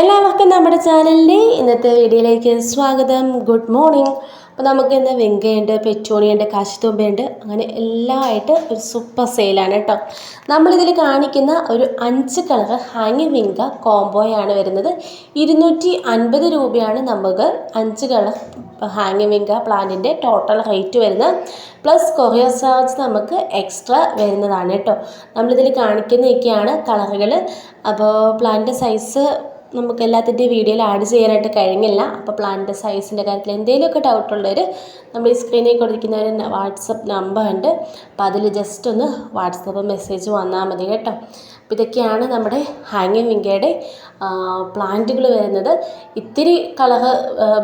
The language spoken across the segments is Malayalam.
എല്ലാവർക്കും നമ്മുടെ ചാനലിന്റെ ഇന്നത്തെ വീഡിയോയിലേക്ക് സ്വാഗതം. ഗുഡ് മോർണിംഗ് അപ്പോൾ നമുക്ക് ഇന്ന് വെങ്കയുണ്ട് പെറ്റോണിയുണ്ട് കാശിത്തുമ്പയുണ്ട്. അങ്ങനെ എല്ലാമായിട്ട് ഒരു സൂപ്പർ സെയിലാണ് കേട്ടോ. നമ്മളിതിൽ കാണിക്കുന്ന ഒരു അഞ്ച് കളർ ഹാങ്ങി വിങ്ക കോംബോയാണ് വരുന്നത്. ഇരുന്നൂറ്റി അൻപത് രൂപയാണ് നമുക്ക് അഞ്ച് കളർ ഹാങ്ങി വിങ്ക പ്ലാന്റിന്റെ ടോട്ടൽ റേറ്റ് വരുന്നത്. പ്ലസ് കൊറിയർ ചാർജ് നമുക്ക് എക്സ്ട്രാ വരുന്നതാണ് കേട്ടോ. നമ്മളിതിൽ കാണിക്കുന്നതൊക്കെയാണ് കളറുകൾ അപ്പോൾ പ്ലാന്റ് സൈസ് നമുക്ക് എല്ലാത്തിന്റെയും വീഡിയോയിൽ ആഡ് ചെയ്യാനായിട്ട് കഴിഞ്ഞില്ല. അപ്പോൾ പ്ലാനിന്റെ സൈസിന്റെ കാര്യത്തിൽ എന്തെങ്കിലുമൊക്കെ ഡൗട്ടുള്ളവർ നമ്മൾ ഈ സ്ക്രീനിൽ കൊടുത്തിരിക്കുന്ന ഒരു വാട്സപ്പ് നമ്പർ ഉണ്ട്. അപ്പോൾ അതിൽ ജസ്റ്റ് ഒന്ന് വാട്സപ്പ് മെസ്സേജ് വന്നാൽ മതി കേട്ടോ. അപ്പോൾ ഇതൊക്കെയാണ് നമ്മുടെ ഹാങ്ങിങ് വിങ്കയുടെ പ്ലാന്റുകൾ വരുന്നത്. ഇത്തിരി കളർ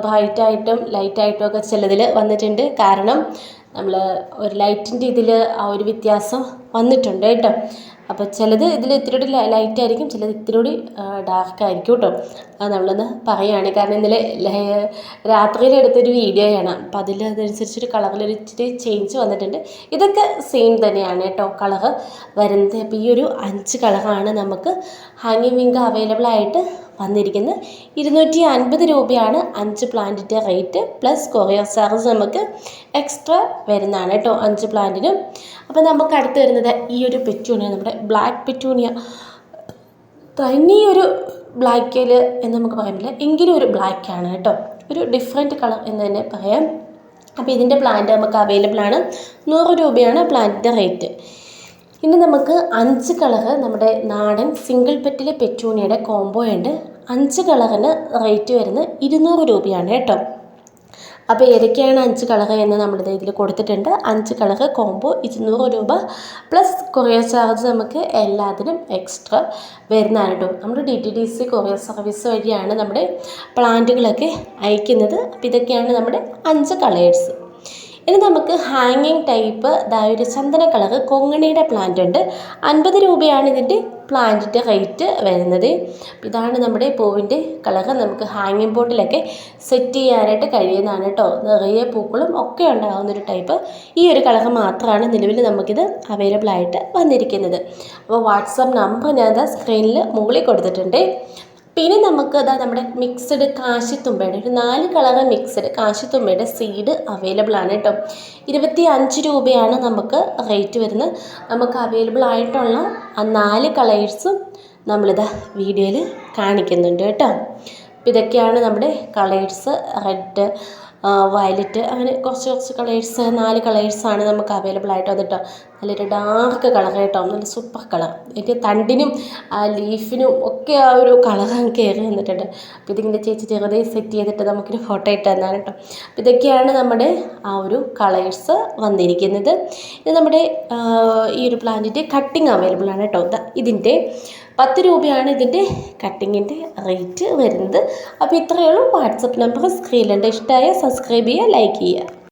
ബ്രൈറ്റായിട്ടും ലൈറ്റായിട്ടും ഒക്കെ ചിലതിൽ വന്നിട്ടുണ്ട്. കാരണം നമ്മൾ ഒരു ലൈറ്റിന്റെ ഇതിൽ ആ ഒരു വ്യത്യാസം വന്നിട്ടുണ്ട് കേട്ടോ. അപ്പോൾ ചിലത് ഇതിൽ ഇത്തിരി കൂടി ലൈറ്റ് ആയിരിക്കും ചിലത് ഇത്തിരി കൂടി ഡാർക്ക് ആയിരിക്കും കേട്ടോ അത് നമ്മളൊന്ന് പറയുകയാണ് കാരണം ഇന്നലെ രാത്രിയിൽ എടുത്തൊരു വീഡിയോയാണ് അപ്പോൾ അതിൽ അതനുസരിച്ചൊരു കളറിൽ ഇച്ചിരി ചേഞ്ച് വന്നിട്ടുണ്ട്. ഇതൊക്കെ സെയിം തന്നെയാണ് കേട്ടോ കളറ് വരുന്നത്. അപ്പോൾ ഈ ഒരു അഞ്ച് കളറാണ് നമുക്ക് ഹാങ്ങിങ് വിങ്ക് അവൈലബിൾ ആയിട്ട് വന്നിരിക്കുന്നത്. ഇരുന്നൂറ്റി അൻപത് രൂപയാണ് അഞ്ച് പ്ലാന്റിന്റെ റേറ്റ്. പ്ലസ് കൊറിയർ ചാർജ് നമുക്ക് എക്സ്ട്രാ വരുന്നതാണ് കേട്ടോ അഞ്ച് പ്ലാന്റിനും. അപ്പോൾ നമുക്ക് അടുത്ത് വരുന്നത് ഈ ഒരു പെറ്റൂണിയ നമ്മുടെ ബ്ലാക്ക് പെറ്റൂണിയ. തനിയൊരു ബ്ലാക്കിൽ എന്ന് നമുക്ക് പറയാൻ എങ്കിലും ഒരു ബ്ലാക്കാണ് കേട്ടോ. ഒരു ഡിഫറെന്റ് കളർ എന്ന് തന്നെ പറയാം. അപ്പോൾ ഇതിന്റെ പ്ലാന്റ് നമുക്ക് അവൈലബിൾ ആണ്. നൂറ് രൂപയാണ് പ്ലാന്റിന്റെ റേറ്റ്. ഇനി നമുക്ക് അഞ്ച് കളറ് നമ്മുടെ നാടൻ സിംഗിൾ പെറ്റിലെ പെറ്റൂണിയുടെ കോംബോ ഉണ്ട് അഞ്ച് കളറിന് റേറ്റ് വരുന്നത് ഇരുന്നൂറ് രൂപയാണ് കേട്ടോ. അപ്പോൾ ഏതൊക്കെയാണ് അഞ്ച് കളറ് എന്ന് നമ്മുടെ ഇതിൽ കൊടുത്തിട്ടുണ്ട്. അഞ്ച് കളർ കോംബോ ഇരുന്നൂറ് രൂപ. പ്ലസ് കൊറിയർ ചാർജ് നമുക്ക് എല്ലാത്തിനും എക്സ്ട്രാ വരുന്നതാണ് കേട്ടോ. നമ്മുടെ D T D C courier service വഴിയാണ് നമ്മുടെ പ്ലാന്റുകളൊക്കെ അയക്കുന്നത്. അപ്പോൾ ഇതൊക്കെയാണ് നമ്മുടെ അഞ്ച് കളേഴ്സ് ഇനി നമുക്ക് ഹാങ്ങിങ് ടൈപ്പ് ഒരു ചന്ദന കളർ കൊങ്ങണിയുടെ പ്ലാന്റ് ഉണ്ട്. അൻപത് രൂപയാണ് ഇതിന്റെ പ്ലാന്റിന്റെ റേറ്റ് വരുന്നത്. ഇതാണ് നമ്മുടെ പൂവിന്റെ കളർ നമുക്ക് ഹാങ്ങിങ് ബോട്ടിലൊക്കെ സെറ്റ് ചെയ്യാനായിട്ട് കഴിയുന്നതാണ് കേട്ടോ. നിറയെ പൂക്കളും ഒക്കെ ഉണ്ടാകുന്ന ഒരു ടൈപ്പ് ഈ ഒരു കളർ മാത്രമാണ് നിലവിൽ നമുക്കിത് അവൈലബിൾ ആയിട്ട് വന്നിരിക്കുന്നത്. അപ്പോൾ വാട്സപ്പ് നമ്പർ ഞാൻ സ്ക്രീനിൽ മുകളിൽ കൊടുത്തിട്ടുണ്ട്. പിന്നെ നമുക്ക് അതാ നമ്മുടെ മിക്സഡ് കാശിത്തുമ്പയുടെ ഒരു നാല് കളറ് മിക്സഡ് കാശിത്തുമ്പയുടെ സീഡ് അവൈലബിൾ ആണ് കേട്ടോ. ഇരുപത്തി അഞ്ച് രൂപയാണ് നമുക്ക് റേറ്റ് വരുന്നത്. നമുക്ക് അവൈലബിൾ ആയിട്ടുള്ള ആ നാല് കളേഴ്സും നമ്മളിതാ വീഡിയോയിൽ കാണിക്കുന്നുണ്ട് കേട്ടോ. ഇതൊക്കെയാണ് നമ്മുടെ കളേഴ്സ് റെഡ് വയലറ്റ് അങ്ങനെ കുറച്ച് കുറച്ച് കളേഴ്സ് നാല് കളേഴ്സാണ് നമുക്ക് അവൈലബിൾ ആയിട്ട് വന്നിട്ടോ. നല്ലൊരു ഡാർക്ക് കളർ കേട്ടോ. നല്ല സൂപ്പർ കളർ എന്റെ തണ്ടിനും ആ ലീഫിനും ഒക്കെ ആ ഒരു കളർ കയറി വന്നിട്ടുണ്ട്. അപ്പോൾ ഇതിങ്ങനെ ചേച്ചി ചെറുതെ സെറ്റ് ചെയ്തിട്ട് നമുക്കൊരു ഫോട്ടോ ഇട്ട് തന്നാണ് കേട്ടോ. അപ്പോൾ ഇതൊക്കെയാണ് നമ്മുടെ ആ ഒരു കളേഴ്സ് വന്നിരിക്കുന്നത്. ഇത് നമ്മുടെ ഈ ഒരു പ്ലാന്റിന്റെ കട്ടിങ് അവൈലബിൾ ആണ് കേട്ടോ. ഇതിന്റെ പത്ത് രൂപയാണ് ഇതിന്റെ കട്ടിങ്ങിന്റെ റേറ്റ് വരുന്നത്. അപ്പോൾ ഇത്രയേ ഉള്ളൂ. വാട്സപ്പ് നമ്പർ സ്ക്രീനിലുണ്ട് ഇഷ്ടമായ സബ്സ്ക്രൈബ് ചെയ്യുക ലൈക്ക് ചെയ്യുക.